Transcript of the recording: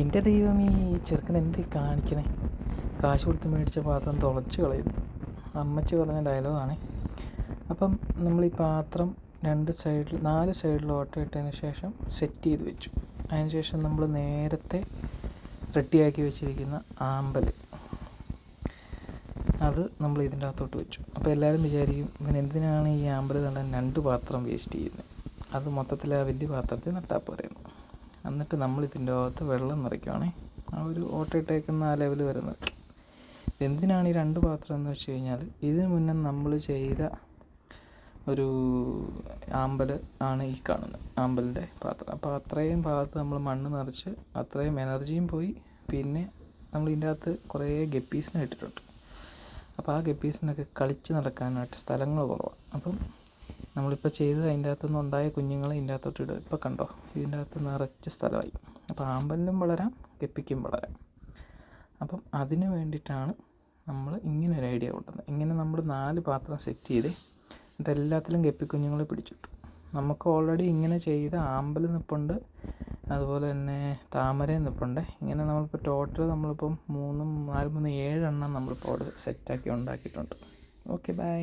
എന്റെ ദൈവം ഈ ചെറുക്കൻ എന്ത് കാണിക്കണേ? കാശ് കൊടുത്ത് മേടിച്ച പാത്രം തുളച്ച് കളയുന്നു. അമ്മച്ചി പറഞ്ഞ ഡയലോഗാണ്. അപ്പം നമ്മൾ ഈ പാത്രം രണ്ട് സൈഡിൽ നാല് സൈഡിൽ ഓട്ടം ഇട്ടതിന് ശേഷം സെറ്റ് ചെയ്ത് വെച്ചു. അതിന് ശേഷം നമ്മൾ നേരത്തെ റെഡിയാക്കി വെച്ചിരിക്കുന്ന ആമ്പൽ അത് നമ്മൾ ഇതിന്റെ അകത്തോട്ട് വെച്ചു. അപ്പോൾ എല്ലാവരും വിചാരിക്കും ഇവൻ എന്തിനാണ് ഈ ആമ്പൽ നടാൻ രണ്ട് പാത്രം വേസ്റ്റ് ചെയ്യുന്നത്? അത് മൊത്തത്തിൽ ആ വലിയ പാത്രത്തിൽ നട്ടാൽ പോരെയെന്ന് എന്നിട്ട് നമ്മൾ ഇതിന്റെ അകത്ത് വെള്ളം നിറയ്ക്കുവാണേ. ആ ഒരു ഓട്ടയിട്ടേക്കുന്ന ആ ലെവൽ വരെ നിറയ്ക്കും. എന്തിനാണ് ഈ രണ്ട് പാത്രം എന്ന് വെച്ച് കഴിഞ്ഞാൽ ഇതിന് മുന്നേ നമ്മൾ ചെയ്ത ഒരു ആമ്പൽ ആണ് ഈ കാണുന്നത് ആമ്പലിന്റെ പാത്രം. അപ്പോൾ അത്രയും ഭാഗത്ത് നമ്മൾ മണ്ണ് നിറച്ച് അത്രയും എനർജിയും പോയി. പിന്നെ നമ്മൾ ഇതിന്റെ അകത്ത് കുറേ ഗപ്പീസിനെ ഇട്ടിട്ടുണ്ട്. അപ്പോൾ ആ ഗപ്പീസിനൊക്കെ കളിച്ച് നടക്കാനായിട്ട് സ്ഥലങ്ങൾ കുറവാണ്. അപ്പം നമ്മളിപ്പോൾ ചെയ്തത് അതിന്റെ അകത്തുനിന്ന് ഉണ്ടായ കുഞ്ഞുങ്ങളെ ഇതിന്റെ അകത്തോട്ട് ഇടുക. ഇപ്പോൾ കണ്ടോ? ഇതിന്റെ അകത്ത് നിറച്ച് സ്ഥലമായി. അപ്പോൾ ആമ്പലിനും വളരാം ഗപ്പിക്കും വളരാം. അപ്പം അതിന് വേണ്ടിയിട്ടാണ് നമ്മൾ ഇങ്ങനെ ഒരു ഐഡിയ കൊണ്ടുവന്നത്. ഇങ്ങനെ നമ്മൾ നാല് പാത്രം സെറ്റ് ചെയ്ത് ഇതെല്ലാത്തിലും എല്ലാത്തിലും പിടിച്ചിട്ടു. നമുക്ക് ഓൾറെഡി ഇങ്ങനെ ചെയ്ത ആമ്പൽ നിപ്പുണ്ട് അതുപോലെ തന്നെ താമരയും നിൽപ്പുണ്ട് ഇങ്ങനെ നമ്മളിപ്പോൾ ടോട്ടൽ നമ്മളിപ്പം മൂന്നും നാല് മൂന്ന് ഏഴെണ്ണം നമ്മളിപ്പോൾ അവിടെ സെറ്റാക്കി ഉണ്ടാക്കിയിട്ടുണ്ട്. Okay bye